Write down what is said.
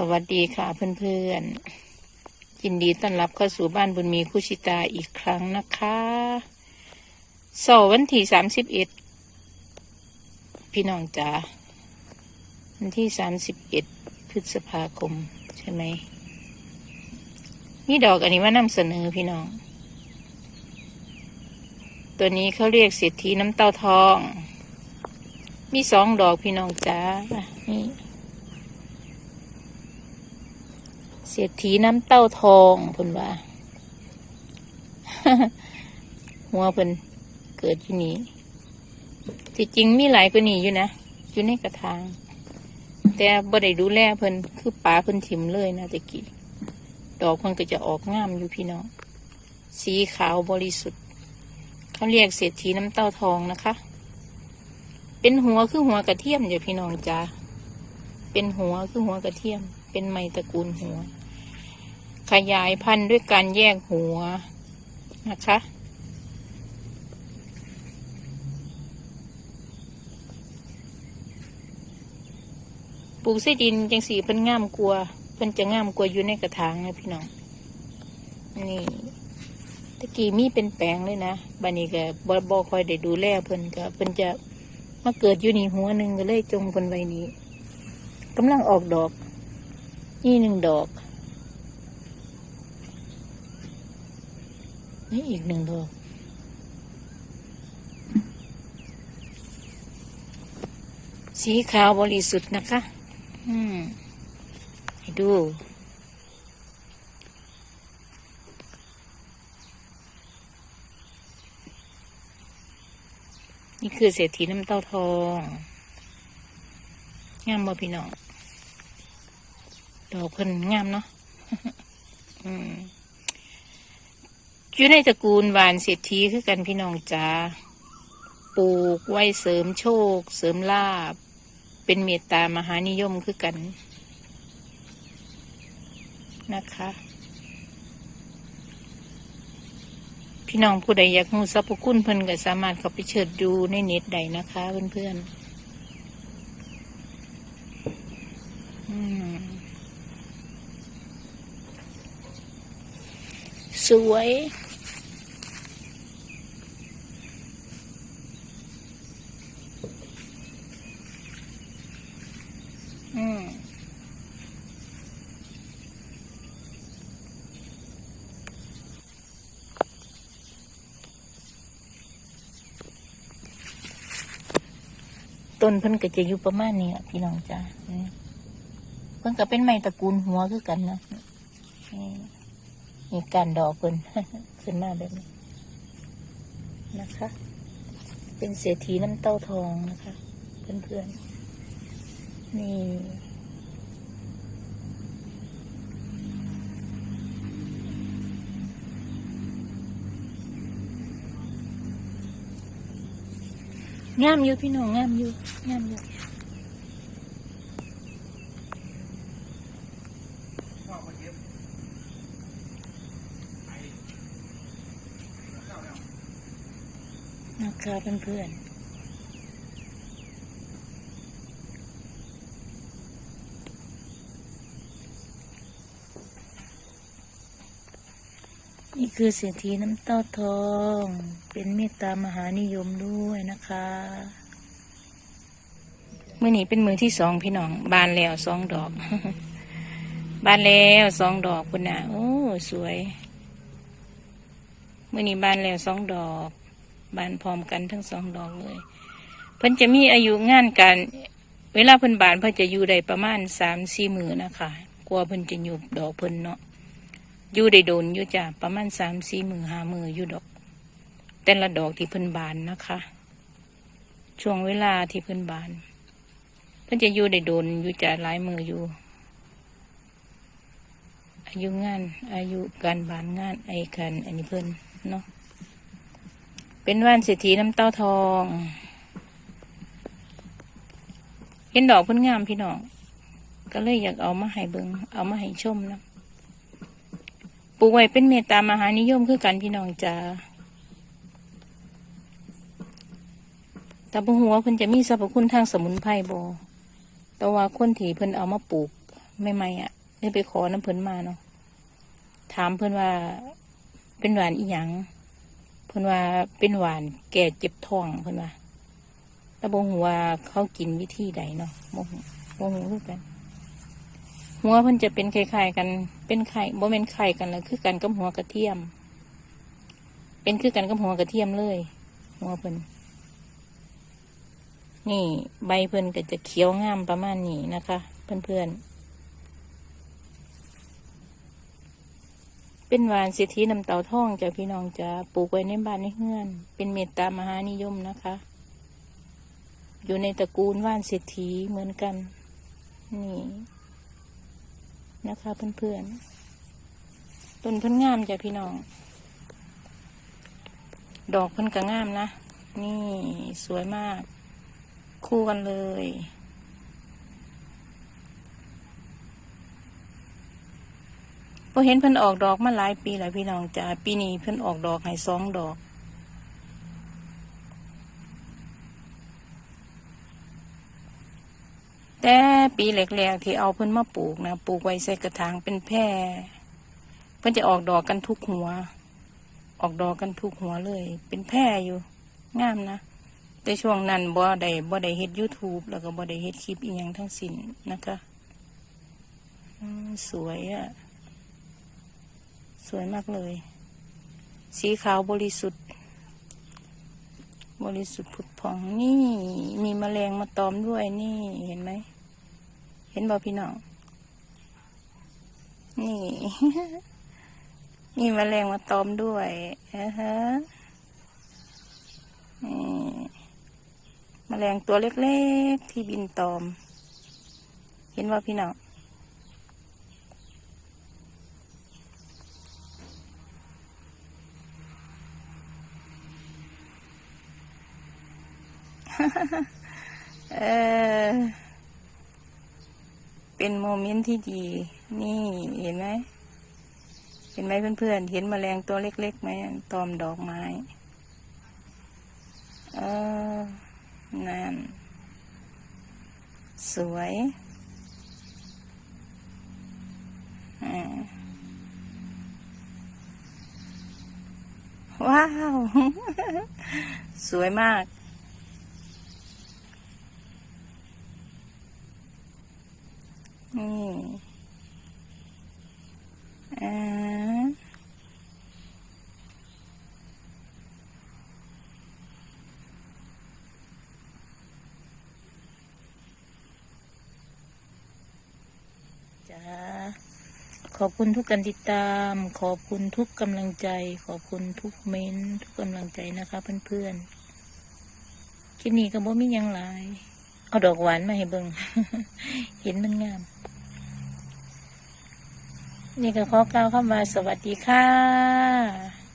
สวัสดีค่ะเพื่อนๆ ยินดีต้อนรับเข้าสู่บ้านบุญมีคุชิตาอีกครั้งนะคะเสาร์วันที่สามสิบเอ็ดพี่น้องจ๋าวันที่สามสิบเอ็ดพฤษภาคม ใช่ไหม นี่ดอกอันนี้ว่านำเสนอพี่น้อง ตัวนี้เขาเรียกเศรษฐีน้ำเต้าทอง มีสองดอกพี่น้องจ๋านี่ เศรษฐีน้ำเต้าทองเพิ่นว่า หัวเพิ่นเกิดที่นี่ที่จริงมีหลายกว่านี้อยู่นะ อยู่ในกระถาง แต่บ่ได้ดูแลเพิ่นคือป่าเพิ่นถิ่มเลยนะตะกี้ ดอกเพิ่นก็จะออกงามอยู่พี่น้อง สีขาวบริสุทธิ์ เขาเรียกเศรษฐีน้ำเต้าทองนะคะ เป็นหัวคือหัวกระเทียมอย่าพี่น้องจ้าเป็นหัวคือหัวกระเทียม เป็นไม้ตระกูลหัว ขยายพันธุ์ด้วยการแยกหัวนะคะ ปลูกไส้ดินจังสีเพิ่นง่ามกลัว เพิ่นจะง่ามกลัวอยู่ในกระถางนะพี่น้อง นี่ตะกี้มีเป็นแปลงเลยนะบันนี้ก็บ่บ่คอยได้ดูแลเพิ่นก็เพิ่นจะมาเกิดอยู่นี่หัวหนึ่งก็เลยจงเพิ่นไว้นี้กำลังออกดอก นี่หนึ่งดอก นี่อีกหนึ่งดอกสีขาวบริสุทธิ์นะคะ อืมให้ดูนี่คือเศรษฐีน้ำเต้าทอง งามบ่พี่น้อง ดอกเพิ่นงามเนาะ อืม อยู่ในตระกูลหวานเศรษฐีคือกันพี่น้องจ้าปลูกไว้เสริมโชค เสริมลาบ เป็นเมตตามหานิยมคือกันนะคะ พี่น้องผู้ใดอยากรู้สรรพคุณเพิ่นก็สามารถเข้าไปเชิญดูในเน็ตได้นะคะ เพื่อนๆอืมสวย อืม ต้นเพิ่นก็จะอยู่ประมาณนี้อะพี่น้องจ้าเพิ่นก็เป็นไม้ตระกูลหัวคือกันนะมีการดอกเพิ่นขึ้นมาแบบนี้นะคะ เป็นเศรษฐีน้ำเต้าทองนะคะ เพื่อนๆนี่ งามอยู่พี่น้องงามอยู่งามอยู่นะคะเพื่อนๆ นี่คือเศรษฐีน้ำเต้าทอง เป็นเมตตามหานิยมด้วยนะคะมื่อนี้เป็นมือที่สองพี่น้อง บานแล้วสองดอก บานแล้วสองดอกคุณนะโอ้สวยมื่อนี้บานแล้วสองดอก บานพร้อมกันทั้งสองดอกเลย เพิ่นจะมีอายุงานการเวลาเพิ่นบานเพิ่นจะอยู่ได้ประมาณสามสี่มือนะคะกลัวเพิ่นจะหยุบดอกเพิ่นเนาะ อยู่ได้โดนอยู่จ้ะประมาณสามสี่มือห้ามืออยู่ดอก แต่ละดอกที่เพิ่นบานนะคะ ช่วงเวลาที่เพิ่นบาน เพิ่นจะอยู่ได้โดนอยู่จะหลายมืออยู่ อายุงาน อายุการบานงานไอ้กันอันนี้เพิ่นเนาะเป็นว่านเศรษฐีน้ำเต้าทองเห็นดอกเพิ่นงามพี่น้องก็เลยอยากเอามาให้เบิงเอามาให้ชมนะ ปลูกไว้เป็นเมตตามหานิยมคือกันพี่น้องจ้าแต่บ่หัวเพิ่นจะมีสรรพคุณทางสมุนไพรบ่แต่ว่าคนที่เพิ่นเอามาปลูกใหม่อะได้ไปขอน้ำเพิ่นมาเนาะถามเพิ่นว่าเป็นหวานอีหยังเพิ่นว่าเป็นหวานแก่เจ็บท้องเพิ่นว่าแต่บ่ฮู้ว่าเขากินวิธีใดเนาะบ่ฮู้บ่ฮู้คือกัน หัวเพิ่นจะเป็นคล้ายๆกัน เป็นไข่บ่แม่นไข่กันแล้วคือกันกับหัวกระเทียม เป็นคือกันกับหัวกระเทียมเลย หัวเพิ่นนี่ใบเพิ่นก็จะเขียวงามประมาณนี้นะคะ เพื่อนๆ เป็นหวานเศรษฐีน้ำเต่าทองจ้ะพี่น้องจะปลูกไว้ในบ้านในเฮือน เป็นเมตตามหานิยมนะคะ อยู่ในตระกูลว่านเศรษฐีเหมือนกัน นี่ นะคะเพื่อนๆต้นเพิ่นงามจ้ะพี่น้อง ดอกเพิ่นก็งามนะ นี่สวยมาก คู่กันเลยพอเห็นเพิ่นออกดอกมาหลายปีหลายพี่น้องจ้ะปีนี้เพิ่นออกดอกให้สองดอก แต่ปีแรกๆที่เอาเพิ่นมาปลูกนะปลูกไว้ใส่กระถางเป็นแพร่เพิ่นจะออกดอกกันทุกหัว ออกดอกกันทุกหัวเลย เป็นแพร่อยู่งามนะแต่ช่วงนั้นบ่ได้บ่ได้เฮ็ด YouTube แล้วก็บ่ได้เฮ็ดคลิปอีหยังทั้งสิ้นนะคะสวยอะสวยมากเลย สีขาวบริสุทธิ์ บริสุทธิ์ผุดผ่องนี่ มีแมลงมาตอมด้วยนี่เห็นไหม ห็นบ่พี่น้อง นี่ มีแมลงมาตอมด้วยอ่าฮะนี่แมลงตัวเล็กๆ ที่บินตอม เห็นว่พี่น้องเออ เป็นโมเมนต์ที่ดี นี่เห็นไหม เห็นไหมเพื่อนๆ เห็นแมลงตัวเล็กๆไหมตอมดอกไม้ เออ นั่น สวยอ่าว้าว สวยมาก นี่อ่าจ้าขอบคุณทุกการติดตาม ขอบคุณทุกกำลังใจ ขอบคุณทุกเม้นต์ทุกกำลังใจนะคะเพื่อนๆคลิปนี้ก็บ่มียังหลาย เอาดอกหวานมาให้เบิงเห็นมันงาม นี่ก็ขอกล่าวคำว่าสวัสดีค่ะ